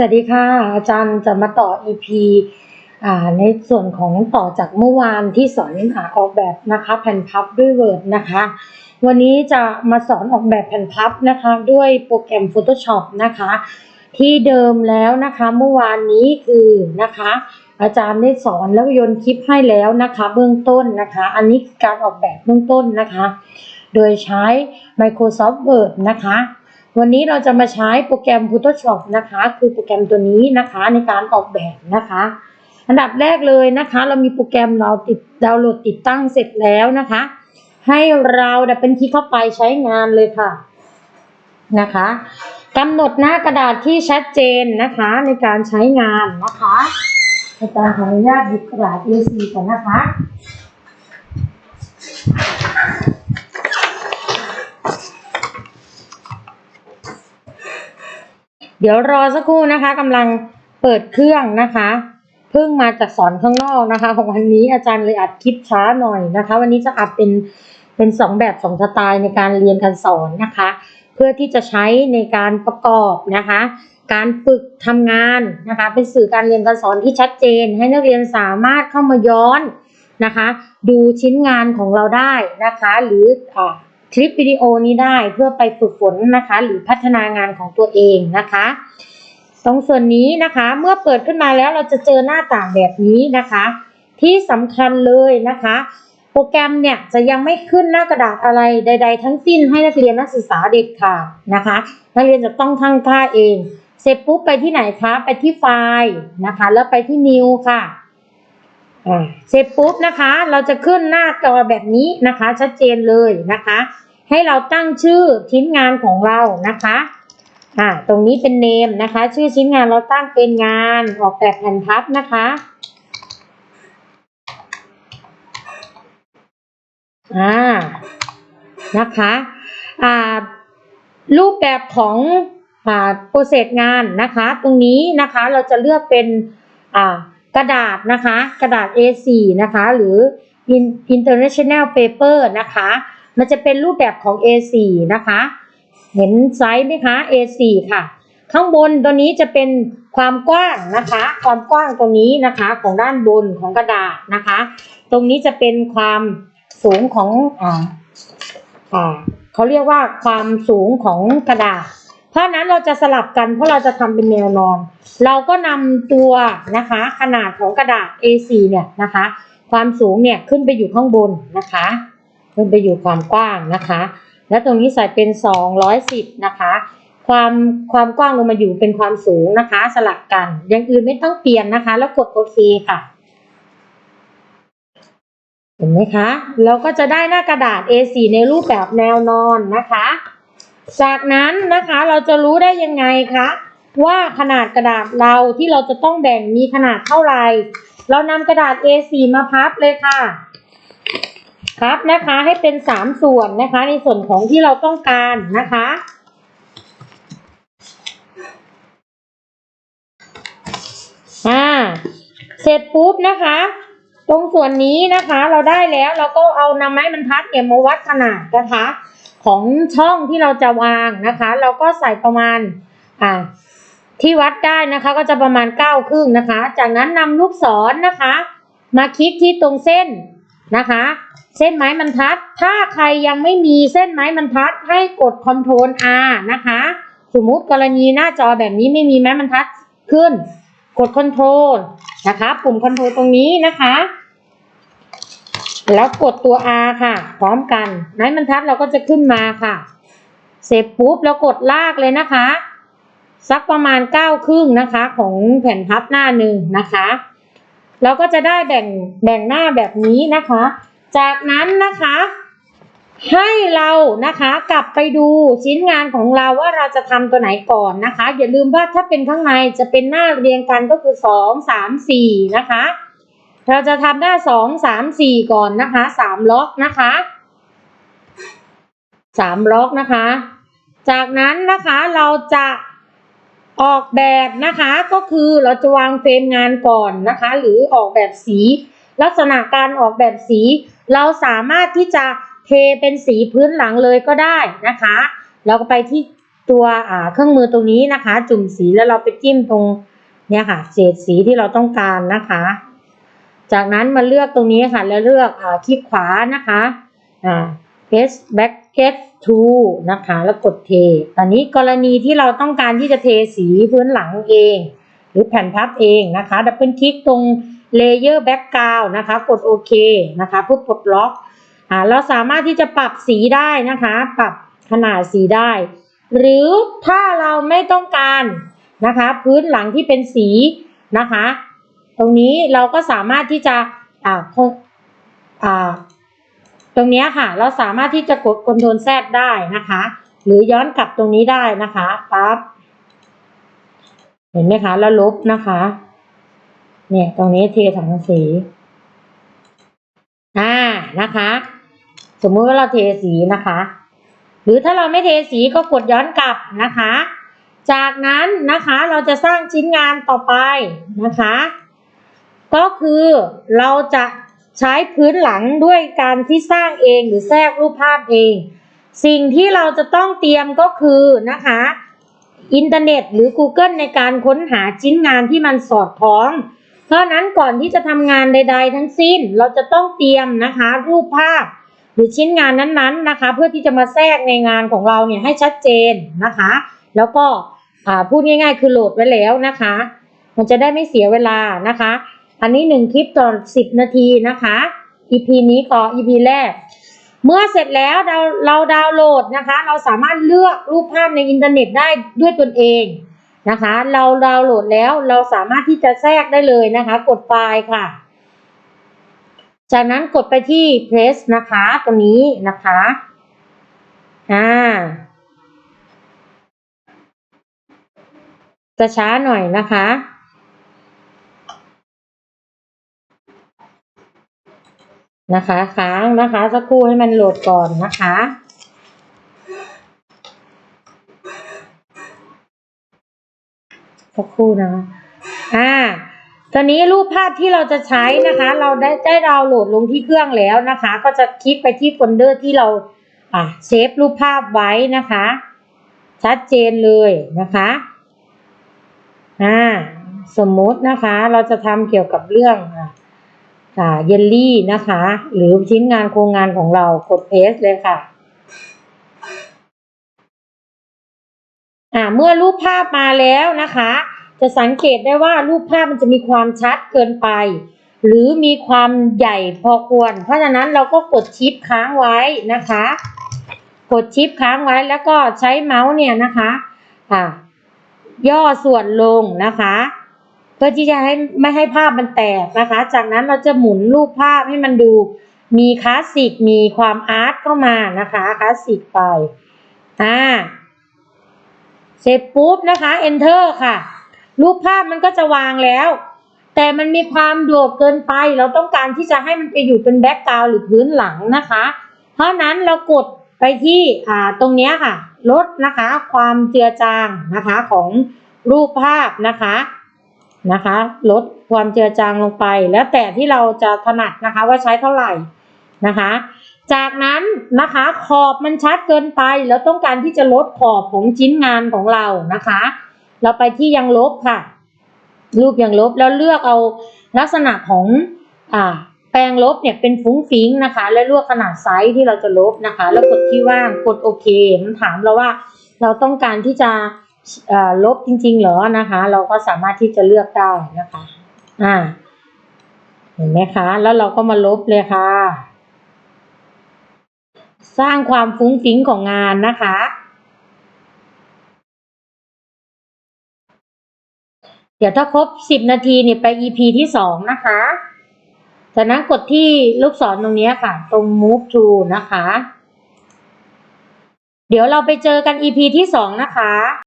สวัสดีค่ะ อาจารย์จะมาต่อ EP อ่าในส่วนของต่อจากเมื่อวานที่สอนอาออกแบบนะคะแผ่นพับด้วย Word นะคะ วันนี้จะมาสอนออกแบบแผ่นพับนะคะด้วยโปรแกรม Photoshop นะคะ ที่เดิมแล้วนะคะเมื่อวานนี้คือนะคะ อาจารย์ได้สอนแล้วโยนคลิปให้แล้วนะคะ เบื้องต้นนะคะ อันนี้การออกแบบเบื้องต้นนะคะ โดยใช้ Microsoft Word นะคะ วันนี้เราจะมาใช้โปรแกรม Photoshop นะคะ คือโปรแกรมตัวนี้นะคะในการออกแบบนะคะ อันดับแรกเลยนะคะ เรามีโปรแกรมเราติดดาวน์โหลดติดตั้งเสร็จแล้วนะคะ ให้เราดับเป็นคลิกเข้าไปใช้งานเลยค่ะนะคะกำหนดหน้ากระดาษที่ชัดเจนนะคะในการใช้งานนะคะอาจารย์ขออนุญาตหยิบกระดาษ A4 ก่อนนะคะ ดี๋ยวรอสักครู่นะคะกำลังเปิดเครื่องนะคะเพิ่งมาจากสอนข้างนอกนะคะ ของวันนี้อาจารย์เลยอัดคลิปช้าหน่อยนะคะ วันนี้จะอัดเป็นเป็นสองแบบสองสไตล์ในการเรียนการสอนนะคะ เพื่อที่จะใช้ในการประกอบนะคะ การฝึกทำงานนะคะ เป็นสื่อการเรียนการสอนที่ชัดเจน ให้นักเรียนสามารถเข้ามาย้อนนะคะ ดูชิ้นงานของเราได้นะคะ หรืออ่า คลิปวิดีโอนี้ได้เพื่อไปฝึกฝนนะคะ หรือพัฒนางานของตัวเองนะคะ ตรงส่วนนี้นะคะเมื่อเปิดขึ้นมาแล้วเราจะเจอหน้าต่างแบบนี้นะคะ ที่สำคัญเลยนะคะ โปรแกรมเนี่ยจะยังไม่ขึ้นหน้ากระดาษอะไรใด ๆ ทั้งสิ้นให้นักเรียนนักศึกษาเด็ดขาดนะคะ นักเรียนจะต้องทั้งค่าเอง เสร็จปุ๊บไปที่ไหนคะ ไปที่ไฟล์นะคะ แล้วไปที่ New ค่ะ เสร็จปุ๊บนะคะ เราจะขึ้นหน้าจอแบบนี้นะคะ ชัดเจนเลยนะคะ ให้เราตั้งชื่อชิ้นงานของเรานะคะอ่าตรงนี้เป็นเนมนะคะ ชื่อชิ้นงานเราตั้งเป็นงานออกแบบแผ่นพับนะคะอ่านะคะอ่ารูปแบบของอ่าโปรเซสงานนะคะ ตรงนี้นะคะเราจะเลือกเป็นอ่า กระดาษนะคะ กระดาษ A4 นะคะ หรือ international Paper นะคะ มันจะเป็นรูปแบบของ A4 นะคะ เห็นไซส์ไหมคะ A4 ค่ะ ข้างบนตัวนี้จะเป็นความกว้างนะคะ ความกว้างตรงนี้นะคะของด้านบนของกระดาษนะคะ ตรงนี้จะเป็นความสูงของอ่าอ่าเขาเรียกว่าความสูงของกระดาษ เพราะนั้นเราจะสลับกันเพราะเราจะทำเป็นแนวนอน เราก็นำตัวนะคะ ขนาดของกระดาษ A4 เนี่ยนะคะ ความสูงเนี่ยขึ้นไปอยู่ข้างบนนะคะ ขึ้นไปอยู่ความกว้างนะคะ แล้วตรงนี้ใส่เป็น 210 นะคะ ความความกว้างลงมาอยู่เป็นความสูงนะคะ สลับกันอย่างอื่นไม่ต้องเปลี่ยนนะคะ แล้วกดโอเคค่ะเห็นไหมคะ เราก็จะได้หน้ากระดาษ A4 ในรูปแบบแนวนอนนะคะ จากนั้นนะคะเราจะรู้ได้ยังไงคะว่าขนาดกระดาษเราที่เราจะต้องแบ่งมีขนาดเท่าไหร่ เรานำกระดาษ A4 มาพับเลยค่ะ พับนะคะให้เป็นสามส่วนนะคะ ในส่วนของที่เราต้องการนะคะ อ่า เสร็จปุ๊บนะคะ ตรงส่วนนี้นะคะ เราได้แล้วเราก็เอานำไม้บรรทัดเนี่ยมาวัดขนาดนะคะ ของช่องที่เราจะวางนะคะ เราก็ใส่ประมาณอ่าที่วัดได้นะคะก็จะประมาณเก้าครึ่งนะคะ จากนั้นนำลูกศรนะคะ มาคลิกที่ตรงเส้นนะคะ เส้นไม้บรรทัด ถ้าใครยังไม่มีเส้นไม้บรรทัดให้กด Ctrl R นะคะ สมมุติกรณีหน้าจอแบบนี้ไม่มีไม้บรรทัดขึ้น กด Ctrl นะคะ ปุ่ม Ctrl ตรงนี้นะคะ แล้วกดตัว R ค่ะ พร้อมกันไม้บรรทัดเราก็จะขึ้นมาค่ะ เสร็จปุ๊บแล้วกดลากเลยนะคะ สักประมาณเก้าครึ่งนะคะ ของแผ่นพับหน้าหนึ่งนะคะ เราก็จะได้แบ่งแบ่งหน้าแบบนี้นะคะ จากนั้นนะคะ ให้เรานะคะกลับไปดูชิ้นงานของเราว่าเราจะทำตัวไหนก่อนนะคะ อย่าลืมว่าถ้าเป็นข้างในจะเป็นหน้าเรียงกันก็คือสองสามสี่นะคะ เราจะทำหน้าสองสามสี่ก่อนนะคะสามล็อกนะคะสามล็อกนะคะ จากนั้นนะคะเราจะออกแบบนะคะก็คือเราจะวางเฟรมงานก่อนนะคะ หรือออกแบบสี ลักษณะการออกแบบสี เราสามารถที่จะเทเป็นสีพื้นหลังเลยก็ได้นะคะ เราก็ไปที่ตัวเครื่องมือตรงนี้นะคะ จุ่มสีแล้วเราไปจิ้มตรงเนี่ยค่ะเศษสีที่เราต้องการนะคะ จากนั้นมาเลือกตรงนี้ค่ะ แล้วเลือกอคลิกขวานะคะอ่า paste bracket to นะคะ แล้วกดเท ตอนนี้กรณีที่เราต้องการที่จะเทสีพื้นหลังเอง หรือแผ่นพับเองนะคะ ดับเบิลคลิกตรง layer background นะคะ กดโอเคนะคะเพื่อปลดล็อกอ่าเราสามารถที่จะปรับสีได้นะคะ ปรับขนาดสีได้ หรือถ้าเราไม่ต้องการนะคะ พื้นหลังที่เป็นสีนะคะ ตรงนี้เราก็สามารถที่จะอ่าคงอ่าตรงนี้ค่ะ เราสามารถที่จะกด Ctrl Z ได้นะคะ หรือย้อนกลับตรงนี้ได้นะคะปั๊บเห็นไหมคะ แล้วลบนะคะ เนี่ยตรงนี้เทถังสีอ่านะคะ สมมุติว่าเราเทสีนะคะ หรือถ้าเราไม่เทสีก็กดย้อนกลับนะคะ จากนั้นนะคะเราจะสร้างชิ้นงานต่อไปนะคะ ก็คือเราจะใช้พื้นหลังด้วยการที่สร้างเองหรือแทรกรูปภาพเอง สิ่งที่เราจะต้องเตรียมก็คือนะคะอินเทอร์เน็ตหรือ Google ในการค้นหาชิ้นงานที่มันสอดคล้อง เพราะนั้นก่อนที่จะทำงานใด ๆ ทั้งสิ้นเราจะต้องเตรียมนะคะ รูปภาพ หรือชิ้นงานนั้นๆนะคะ เพื่อที่จะมาแทรกในงานของเราเนี่ยให้ชัดเจนนะคะ แล้วก็พูดง่าย ๆ คือโหลดไว้แล้วนะคะ มันจะได้ไม่เสียเวลานะคะ อันนี้หนึ่งคลิปต่อสิบนาทีนะคะ EP นี้ก็ EP แรก เมื่อเสร็จแล้วเราเราดาวน์โหลดนะคะ เราสามารถเลือกรูปภาพในอินเทอร์เน็ตได้ด้วยตนเองนะคะ เราดาวน์โหลดแล้วเราสามารถที่จะแทรกได้เลยนะคะ กดไฟล์ค่ะ จากนั้นกดไปที่ press นะคะตัวนี้นะคะอ่าจะช้าหน่อยนะคะ นะคะ ค้างนะคะสักครู่ให้มันโหลดก่อนนะคะ สักครู่นะอ่าตอนนี้รูปภาพที่เราจะใช้นะคะ เราได้ได้ดาวน์โหลดลงที่เครื่องแล้วนะคะ ก็จะคลิกไปที่โฟลเดอร์ที่เราอ่าเซฟรูปภาพไว้นะคะ ชัดเจนเลยนะคะอ่าสมมตินะคะเราจะทำเกี่ยวกับเรื่องอ่าอ่า เยลลี่นะคะ หรือชิ้นงานโครงงานของเรากดเพสเลยค่ะอ่าเมื่อรูปภาพมาแล้วนะคะ จะสังเกตได้ว่ารูปภาพมันจะมีความชัดเกินไป หรือมีความใหญ่พอควร เพราะฉะนั้นเราก็กดชิปค้างไว้นะคะ กดชิปค้างไว้แล้วก็ใช้เมาส์เนี่ยนะคะอ่าย่อส่วนลงนะคะ เพื่อที่จะให้ไม่ให้ภาพมันแตกนะคะ จากนั้นเราจะหมุนรูปภาพให้มันดูมีคลาสสิกมีความอาร์ตเข้ามานะคะคลาสสิกไปอ่าเสร็จปุ๊บนะคะ enter ค่ะ รูปภาพมันก็จะวางแล้ว แต่มันมีความโดดเกินไป เราต้องการที่จะให้มันไปอยู่เป็นแบ็กกราวหรือพื้นหลังนะคะ เพราะนั้นเรากดไปที่อ่าตรงนี้ค่ะ ลดนะคะ ความเจือจางนะคะของรูปภาพนะคะ นะคะ ลดความเจือจางลงไป แล้วแต่ที่เราจะถนัดนะคะว่าใช้เท่าไหร่นะคะ จากนั้นนะคะขอบมันชัดเกินไป แล้วต้องการที่จะลดขอบของชิ้นงานของเรานะคะ เราไปที่ยังลบค่ะ รูปยังลบแล้วเลือกเอาลักษณะของอ่าแปลงลบเนี่ยเป็นฟุ้งฟิ้งนะคะ แล้วเลือกขนาดไซส์ที่เราจะลบนะคะ แล้วกดที่ว่างกดโอเคมันถามเราว่า เราต้องการที่จะ ลบจริงๆเหรอนะคะ เราก็สามารถที่จะเลือกได้นะคะ อ่า เห็นไหมคะ แล้วเราก็มาลบเลยค่ะ สร้างความฟุ้งฟิ้งของงานนะคะ เดี๋ยวถ้าครบสิบนาทีเนี่ยไป EP ที่สองนะคะจากนั้นกดที่ลูกศรตรงนี้ค่ะ ตรง move to นะคะ เดี๋ยวเราไปเจอกัน EP ที่สองนะคะ